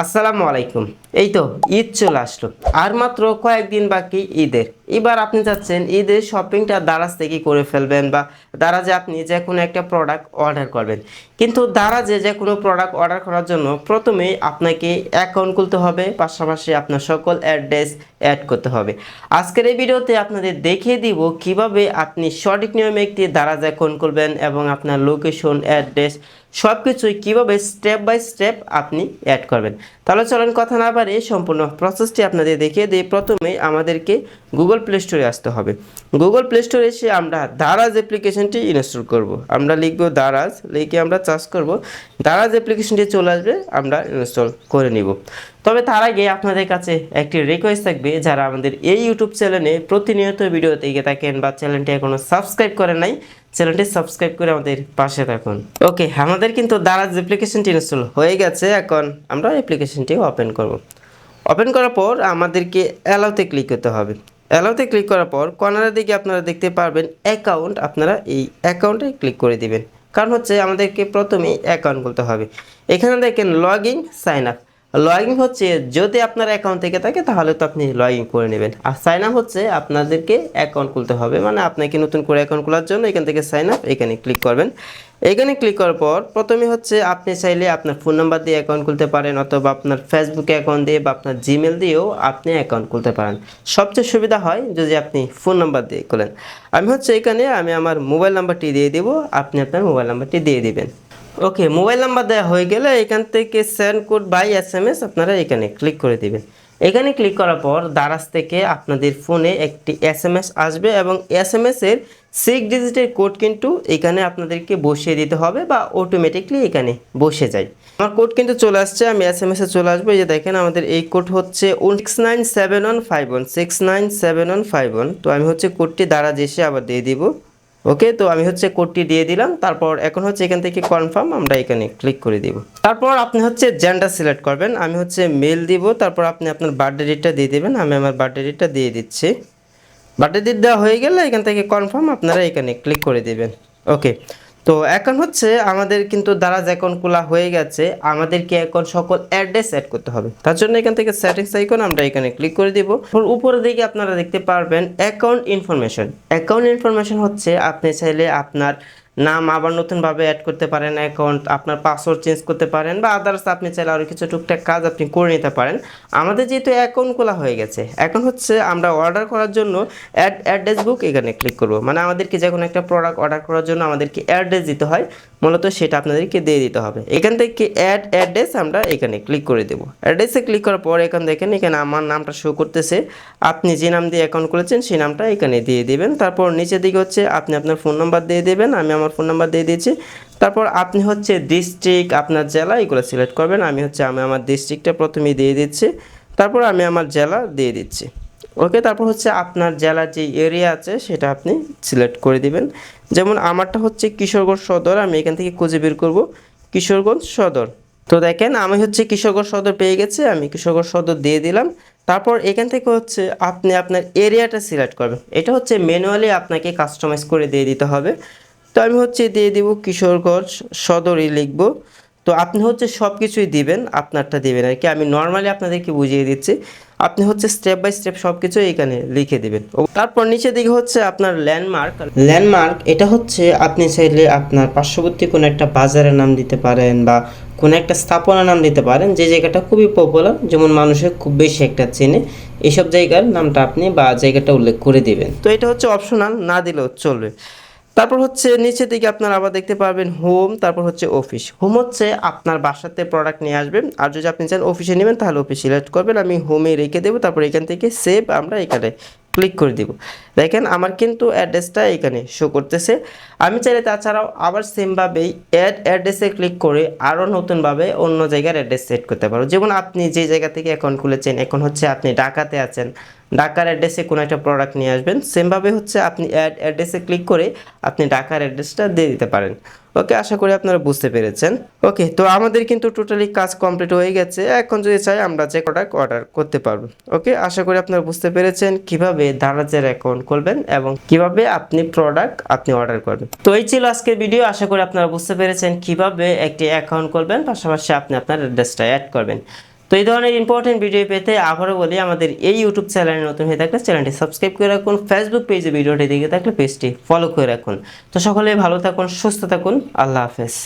আসসালামু আলাইকুম। এই তো ঈদ চলে আসলো। আর মাত্র কয়েকদিন বাকি ঈদের। এবার আপনি চাচ্ছেন ঈদের শপিংটা দারাজ থেকে করে ফেলবেন বা দারাজে আপনি যে কোনো একটা প্রোডাক্ট অর্ডার করবেন। কিন্তু দারাজে যে কোনো প্রোডাক্ট অর্ডার করার জন্য প্রথমেই আপনাকে অ্যাকাউন্ট খুলতে হবে, পাশাপাশি আপনার সকল অ্যাড্রেস অ্যাড করতে হবে। আজকের এই ভিডিওতে আপনাদের দেখিয়ে দিব কীভাবে আপনি সঠিক নিয়মে একটি দারাজ অ্যাকাউন্ট খুলবেন এবং আপনার লোকেশন অ্যাড্রেস সব কিছুই কীভাবে স্টেপ বাই স্টেপ আপনি অ্যাড করবেন। তাহলে চলেন কথা না পারে সম্পূর্ণ প্রসেসটি আপনাদের দেখিয়ে দিই। প্রথমে আমাদেরকে গুগল প্লে স্টোরে আসতে হবে। গুগল প্লে স্টোরে এসে আমরা দারাজ অ্যাপ্লিকেশনটি ইনস্টল করব। আমরা লিখব দারাজ লিখে আমরা চার্জ করব। দারাজ অ্যাপ্লিকেশনটি চলে আসবে, আমরা ইনস্টল করে নিব। তবে তার আগে আপনাদের কাছে একটি রিকোয়েস্ট থাকবে, যারা আমাদের এই ইউটিউব চ্যানেলে প্রতিনিয়ত ভিডিও দেখে থাকেন বা চ্যানেলটি এখনও সাবস্ক্রাইব করেন নাই চ্যানেলটি সাবস্ক্রাইব করে আমাদের পাশে থাকুন। ওকে আমাদের কিন্তু দারাজ অ্যাপ্লিকেশনটি ইনস্টল হয়ে গেছে, এখন আমরা অ্যাপ্লিকেশনটি ওপেন করব। ওপেন করার পর আমাদেরকে অ্যালাউতে ক্লিক করতে হবে। অ্যালাউতে ক্লিক করার পর কর্নারের দিকে আপনারা দেখতে পারবেন অ্যাকাউন্ট। আপনারা এই অ্যাকাউন্টে ক্লিক করে দিবেন। কারণ হচ্ছে আমাদেরকে প্রথমেই অ্যাকাউন্ট খুলতে হবে। এখানে দেখেন, log in, sign up. Log in হচ্ছে যদি আপনার অ্যাকাউন্ট থেকে থাকে, তাহলে তো আপনি লগ ইন করে নেবেন। আর সাইন আপ হচ্ছে আপনাদেরকে অ্যাকাউন্ট খুলতে হবে মানে আপনাকে নতুন করে অ্যাকাউন্ট খোলার জন্য এখান থেকে সাইন আপ এখানে ক্লিক করবেন। এখানে ক্লিক করার পর প্রথমে হচ্ছে আপনি চাইলে আপনার ফোন নাম্বার দিয়ে অ্যাকাউন্ট খুলতে পারেন, অথবা আপনার ফেসবুক অ্যাকাউন্ট দিয়ে বা আপনার জিমেল দিয়েও আপনি অ্যাকাউন্ট খুলতে পারেন। সবচেয়ে সুবিধা হয় যদি আপনি ফোন নাম্বার দিয়ে খোলেন। আমি হচ্ছে এখানে, আমি আমার মোবাইল নাম্বারটি দিয়ে দেব, আপনি আপনার মোবাইল নাম্বারটি দিয়ে দিবেন। ওকে মোবাইল নাম্বার দেওয়া হয়ে গেলে এখান থেকে send code by S M S আপনারা এখানে ক্লিক করে দিবেন। এখানে ক্লিক করার পর দারাজ থেকে আপনাদের ফোনে একটি এস এম এস আসবে এবং এস এম এস এর সিক্স ডিজিটের কোড কিন্তু এখানে আপনাদেরকে বসিয়ে দিতে হবে বা অটোমেটিকলি এখানে বসে যায়। আমার কোড কিন্তু চলে আসছে, আমি এস এম এসে চলে আসব। এই যে দেখেন আমাদের এই কোড হচ্ছে six nine seven one five one six nine seven one five one তো আমি হচ্ছে কোডটি দারাজ এসে আবার দিয়ে দিব। ওকে, তো আমি হচ্ছে কোডটি দিয়ে দিলাম। তারপর এখন হচ্ছে এখান থেকে কনফার্ম, আমরা এখানে ক্লিক করে দিব। তারপর আপনি হচ্ছে জেন্ডার সিলেক্ট করবেন, আমি হচ্ছে মেল দিব। তারপর আপনি আপনার বার্থডে ডেটটা দিয়ে দেবেন, আমি আমার বার্থডে ডেটটা দিয়ে দিচ্ছি। বার্থডে ডেট দেওয়া হয়ে গেলে এখান থেকে কনফার্ম, আপনারা এখানে ক্লিক করে দেবেন। ওকে তো এখন হচ্ছে আমাদের কিন্তু দারাজ অ্যাকাউন্ট খোলা হয়ে গেছে, আমাদেরকে এখন সকল অ্যাড্রেস অ্যাড করতে হবে। তার জন্য এখান থেকে সেটিংস আইকন আমরা এখানে ক্লিক করে দিব। উপরে দিকে আপনারা দেখতে পারবেন অ্যাকাউন্ট ইনফরমেশন অ্যাকাউন্ট ইনফরমেশন হচ্ছে আপনি চাইলে আপনার নাম আবার নতুনভাবে অ্যাড করতে পারেন অ্যাকাউন্ট আপনার পাসওয়ার্ড চেঞ্জ করতে পারেন বা আদার্স আপনি চাইলে আরও কিছু টুকটাক কাজ আপনি করে নিতে পারেন। আমাদের যেহেতু অ্যাকাউন্ট খোলা হয়ে গেছে, এখন হচ্ছে আমরা অর্ডার করার জন্য অ্যাড অ্যাড্রেস বুক এখানে ক্লিক করব। মানে আমাদেরকে যে কোনো একটা প্রোডাক্ট অর্ডার করার জন্য আমাদেরকে অ্যাড্রেস দিতে হয়, মূলত সেটা আপনাদেরকে দিয়ে দিতে হবে। এখান থেকে অ্যাড অ্যাড্রেস আমরা এখানে ক্লিক করে দেবো। অ্যাড্রেসে ক্লিক করার পর এখান দেখেন, এখানে আমার নামটা শো করতেছে। আপনি যে নাম দিয়ে অ্যাকাউন্ট করেছেন সেই নামটা এখানে দিয়ে দিবেন। তারপর নিচের দিকে হচ্ছে আপনি আপনার ফোন নাম্বার দিয়ে দেবেন, আমি আমার ফোন নাম্বার দিয়ে দিয়েছি। তারপর আপনি হচ্ছে ডিস্ট্রিক্ট আপনার জেলা এগুলো সিলেক্ট করবেন। আমি হচ্ছে, আমি আমার ডিস্ট্রিক্টটা প্রথমেই দিয়ে দিচ্ছি। তারপর আমি আমার জেলা দিয়ে দিচ্ছি। ওকে তারপর হচ্ছে আপনার জেলার যে এরিয়া আছে, সেটা আপনি সিলেক্ট করে দিবেন। যেমন আমারটা হচ্ছে কিশোরগঞ্জ সদর, আমি এখান থেকে খুঁজে বের করব। কিশোরগঞ্জ সদর। তো দেখেন, আমি হচ্ছে কিশোরগঞ্জ সদর পেয়ে গেছে, আমি কিশোরগঞ্জ সদর দিয়ে দিলাম। তারপর এখান থেকে হচ্ছে আপনি আপনার এরিয়াটা সিলেক্ট করবেন। এটা হচ্ছে ম্যানুয়ালি আপনাকে কাস্টমাইজ করে দিয়ে দিতে হবে। তো আমি হচ্ছে দিয়ে দিব কিশোরগঞ্জ সদরই লিখব। তো আপনি হচ্ছে সব কিছুই দিবেন, আপনারটা দিবেন আর কি। আমি নর্মালি আপনাদেরকে বুঝিয়ে দিচ্ছি। আপনি হচ্ছে স্টেপ বাই স্টেপ সব কিছু এখানে লিখে দিবেন। তারপর নিচের দিকে হচ্ছে আপনার ল্যান্ডমার্ক ল্যান্ডমার্ক এটা হচ্ছে আপনি চাইলে আপনার পার্শ্ববর্তী কোনো একটা বাজারের নাম দিতে পারেন বা কোনো একটা স্থাপনার নাম দিতে পারেন। যে জায়গাটা খুবই পপুলার যেমন মানুষের খুব বেশি একটা চেনে এইসব জায়গার নামটা আপনি বা জায়গাটা উল্লেখ করে দিবেন। তো এটা হচ্ছে অপশনাল না দিলেও চলবে। তারপর হচ্ছে নিচের দিকে আপনারা আবার দেখতে পারবেন হোম তারপর হচ্ছে অফিস হোম হচ্ছে আপনার বাসাতে প্রোডাক্ট নিয়ে আসবেন আর যদি আপনি চান অফিসে নেবেন, তাহলে অফিস সিলেক্ট করবেন। আমি হোমে রেখে দেবো, তারপর এখান থেকে সেভ আমরা এখানে ক্লিক করে দিব। দেখেন আমার কিন্তু অ্যাড্রেসটা এখানে শো করতেছে। আমি চাইলে তাছাড়াও আবার সেমভাবেই অ্যাড অ্যাড্রেসে ক্লিক করে আরও নতুনভাবে অন্য জায়গার অ্যাড্রেস সেট করতে পারো। যেমন আপনি যে জায়গা থেকে অ্যাকাউন্ট খুলেছেন, এখন হচ্ছে আপনি ঢাকাতে আছেন, ঢাকার অ্যাড্রেসে কোনো একটা প্রোডাক্ট নিয়ে আসবেন। সেমভাবে হচ্ছে আপনি অ্যাড অ্যাড্রেসে ক্লিক করে আপনি ঢাকার অ্যাড্রেসটা দিয়ে দিতে পারেন। ওকে, আশা করি আপনারা বুঝতে পেরেছেন। ওকে, তো আমাদের কিন্তু টোটালি কাজ কমপ্লিট হয়ে গেছে। এখন যদি চাই আমরা যে প্রোডাক্ট অর্ডার করতে পারব। ওকে, আশা করি আপনারা বুঝতে পেরেছেন কীভাবে দারাজের অ্যাকাউন্ট খুলবেন এবং কীভাবে আপনি প্রোডাক্ট আপনি অর্ডার করবেন। তো এই ছিল আজকের ভিডিও আশা করি আপনারা বুঝতে পেরেছেন কীভাবে একটি অ্যাকাউন্ট করবেন, পাশাপাশি আপনি আপনার অ্যাড্রেসটা অ্যাড করবেন। তো এই ধরনের ইম্পর্টেন্ট ভিডিও পেতে আবারও বলি, আমাদের এই ইউটিউব চ্যানেলে নতুন হয়ে থাকলে চ্যানেলটি সাবস্ক্রাইব করে রাখুন ফেসবুক পেজে ভিডিওটি দেখে থাকলে পেজটি ফলো করে রাখুন। তো সকলে ভালো থাকুন, সুস্থ থাকুন, আল্লাহ হাফেজ।